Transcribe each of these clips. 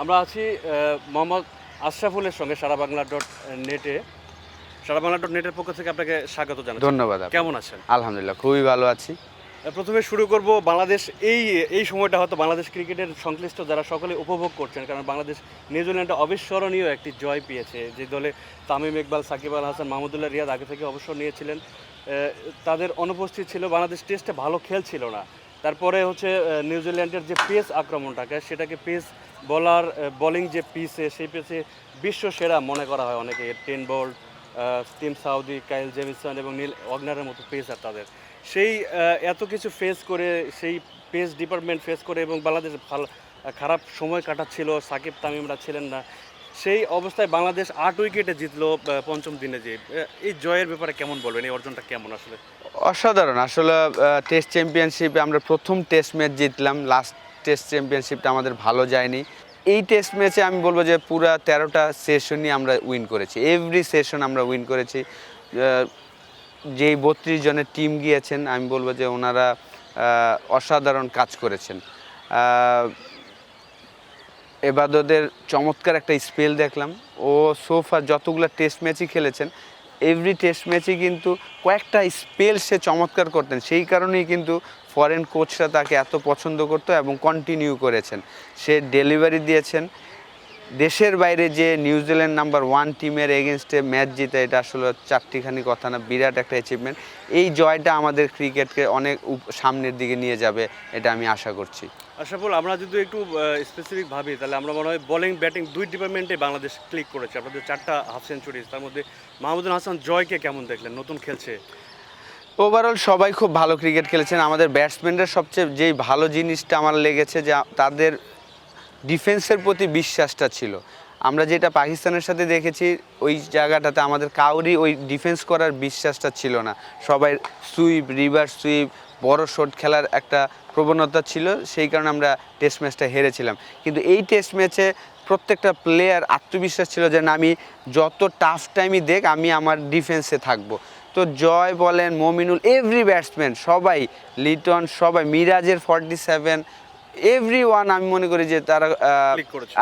আমরা আছি মোহাম্মদ আশরাফুলের সঙ্গে সারা বাংলা ডট নেটে সারা বাংলা ডট নেটের পক্ষ থেকে আপনাকে স্বাগত জানাচ্ছি। ধন্যবাদ কেমন আছেন? আলহামদুলিল্লাহ খুবই ভালো আছি। প্রথমে শুরু করব বাংলাদেশ এই এই সময়টা হয়তো বাংলাদেশ ক্রিকেটের সংশ্লিষ্ট যারা সকলে উপভোগ করছেন কারণ বাংলাদেশ নিউজিল্যান্ডে অবিস্মরণীয় একটি জয় পেয়েছে। যে দলে তামিম ইকবাল সাকিব আল হাসান মাহমুদুল্লাহ রিয়াদ আগে থেকে অবসর নিয়েছিলেন। তাদের অনুপস্থিত ছিল বাংলাদেশ টেস্টে ভালো খেলছিল না। তারপরে হচ্ছে নিউজিল্যান্ডের যে পেস আক্রমণটাকে সেটাকে পেস বলার বোলিং যে পিসে সেই পেসে বিশ্ব সেরা মনে করা হয় অনেকে। Trent Boult Tim Southee Kyle Jamieson এবং নীল অগনারের মতো পেসার তাদের। সেই এত কিছু ফেস করে, সেই পেস ডিপার্টমেন্ট ফেস করে এবং বাংলাদেশ ভালো খারাপ সময় কাটাচ্ছিল, সাকিব তামিমরা ছিলেন না। সেই অবস্থায় বাংলাদেশ আট উইকেটে জিতলো পঞ্চম দিনে যে। এই জয়ের ব্যাপারে কেমন বলবেন? এই অর্জনটা কেমন আসলে? অসাধারণ। আসলে টেস্ট চ্যাম্পিয়নশিপে আমরা প্রথম টেস্ট ম্যাচ জিতলাম লাস্ট টেস্ট চ্যাম্পিয়নশিপটা আমাদের ভালো যায়নি। এই টেস্ট ম্যাচে আমি বলব যে পুরা তেরোটা সেশনই আমরা উইন করেছি। এভরি সেশন আমরা উইন করেছি। যেই বত্রিশ জনের টিম গিয়েছেন আমি বলব যে ওনারা অসাধারণ কাজ করেছেন। আহ, এবাদতের চমৎকার একটা স্পেল দেখলাম। ও সোফা যতগুলো টেস্ট ম্যাচই খেলেছেন এভরি টেস্ট ম্যাচে কিন্তু কয়েকটা স্পেল সে চমৎকার করতেন। সেই কারণেই কিন্তু ফরেন কোচরা তাকে এত পছন্দ করতো এবং কন্টিনিউ করেছেন। সে ডেলিভারি দিয়েছেন। দেশের বাইরে যে নিউজিল্যান্ড নাম্বার ওয়ান টিমের এগেনস্টে ম্যাচ জিতে, এটা আসলে চারটিখানি কথা না, বিরাট একটা অ্যাচিভমেন্ট এই জয়টা আমাদের ক্রিকেটকে অনেক সামনের দিকে নিয়ে যাবে, এটা আমি আশা করছি। আশাফুল আমরা যদি একটু স্পেসিফিক ভাবি, তাহলে আমরা মনে হয় বোলিং ব্যাটিং দুই ডিপার্টমেন্টে বাংলাদেশ ক্লিক করেছে। আপনাদের চারটা হাফ সেঞ্চুরি তার মধ্যে মাহমুদুল হাসান জয়কে কেমন দেখলেন? নতুন খেলছে। ওভারঅল সবাই খুব ভালো ক্রিকেট খেলেছেন। আমাদের ব্যাটসম্যানরা সবচেয়ে, যেই ভালো জিনিসটা আমার লেগেছে যে, তাদের ডিফেন্সের প্রতি বিশ্বাসটা ছিল। আমরা যেটা পাকিস্তানের সাথে দেখেছি, ওই জায়গাটাতে আমাদের কাউরই ওই ডিফেন্স করার বিশ্বাসটা ছিল না। সবাই সুইপ রিভার্স সুইপ, বড় শট খেলার একটা প্রবণতা ছিল, সেই কারণে আমরা টেস্ট ম্যাচটা হেরেছিলাম। কিন্তু এই টেস্ট ম্যাচে প্রত্যেকটা প্লেয়ার আত্মবিশ্বাস ছিল যে, না, আমি যত টাফ টাইমই দেখ, আমি আমার ডিফেন্সে থাকব। তো জয় বলেন, মমিনুল এভরি ব্যাটসম্যান সবাই, লিটন, সবাই, মিরাজের ফর্টি সেভেন এভরি ওয়ান আমি মনে করি যে তারা।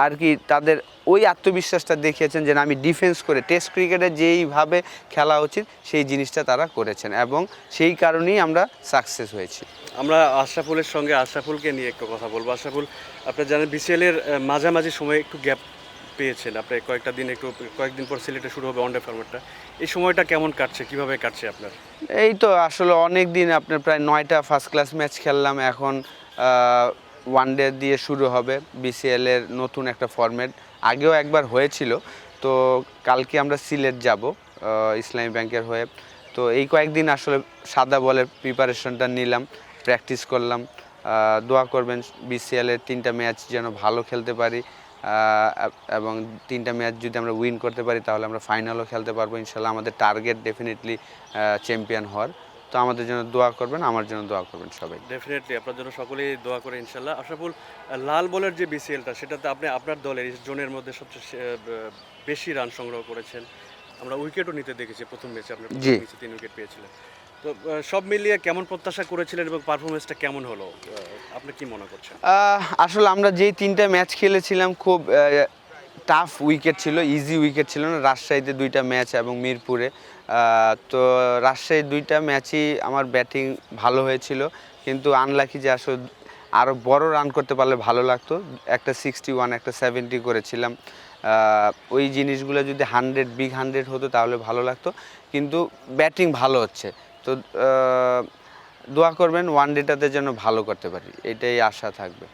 আর কি তাদের ওই আত্মবিশ্বাসটা দেখিয়েছেন যে আমি ডিফেন্স করে টেস্ট ক্রিকেটে যেইভাবে খেলা উচিত সেই জিনিসটা তারা করেছেন এবং সেই কারণেই আমরা সাকসেস হয়েছি। আমরা আশরাফুলের সঙ্গে আশরাফুলকে নিয়ে একটু কথা বলব। আশরাফুল আপনার জানেন বিসিএল এর মাঝামাঝি সময়ে একটু গ্যাপ পেয়েছেন। আপনি কয়েকটা দিন একটু কয়েকদিন পর সিলেটে শুরু হবে ওয়ানডে ফরম্যাটটা এই সময়টা কেমন কাটছে? কীভাবে কাটছে আপনার? এই তো আসলে অনেক দিন আপনার প্রায় নয়টা ফার্স্ট ক্লাস ম্যাচ খেললাম। এখন ওয়ান ডে দিয়ে শুরু হবে বিসিএল এর নতুন একটা ফরম্যাট আগেও একবার হয়েছিল, তো কালকে আমরা সিলেট যাব ইসলামী ব্যাংকের হয়ে। তো এই কয়েকদিন আসলে সাদা বলের প্রিপারেশনটা নিলাম প্র্যাকটিস করলাম। দোয়া করবেন বিসিএল এর তিনটা ম্যাচ যেন ভালো খেলতে পারি এবং তিনটা ম্যাচ যদি আমরা উইন করতে পারি, তাহলে আমরা ফাইনালও খেলতে পারব। ইনশাল্লাহ আমাদের টার্গেট ডেফিনেটলি চ্যাম্পিয়ন হওয়ার। তো আমাদের জন্য দোয়া করবেন আমার জন্য দোয়া করবেন সবাই। ডেফিনেটলি আপনার জন্য সকলেই দোয়া করে ইনশাল্লাহ আশরাফুল লাল বলের যে বিসিএলটা সেটাতে আপনি আপনার দলের জোনের মধ্যে সবচেয়ে বেশি রান সংগ্রহ করেছেন। আমরা উইকেটও নিতে দেখেছি প্রথম ম্যাচে আপনি। তিন উইকেট পেয়েছিলেন। তো সব মিলিয়ে কেমন প্রত্যাশা করেছিলেন এবং পারফরমেন্সটা কেমন হলো? আপনি কি মনে করছেন? আসলে আমরা যেই তিনটা ম্যাচ খেলেছিলাম খুব টাফ উইকেট ছিল ইজি উইকেট ছিল না। রাজশাহীতে দুইটা ম্যাচ এবং মিরপুরে। তো রাজশাহীর দুইটা ম্যাচই আমার ব্যাটিং ভালো হয়েছিল। কিন্তু আনলাকি যে আসলে আরও বড় রান করতে পারলে ভালো লাগতো। একটা সিক্সটি ওয়ান একটা সেভেন্টি করেছিলাম। ওই জিনিসগুলো যদি হান্ড্রেড বিগ হান্ড্রেড হতো তাহলে ভালো লাগতো। কিন্তু ব্যাটিং ভালো হচ্ছে। তো দোয়া করবেন ওয়ান ডেটাতে যেন ভালো করতে পারি। এটাই আশা থাকবে।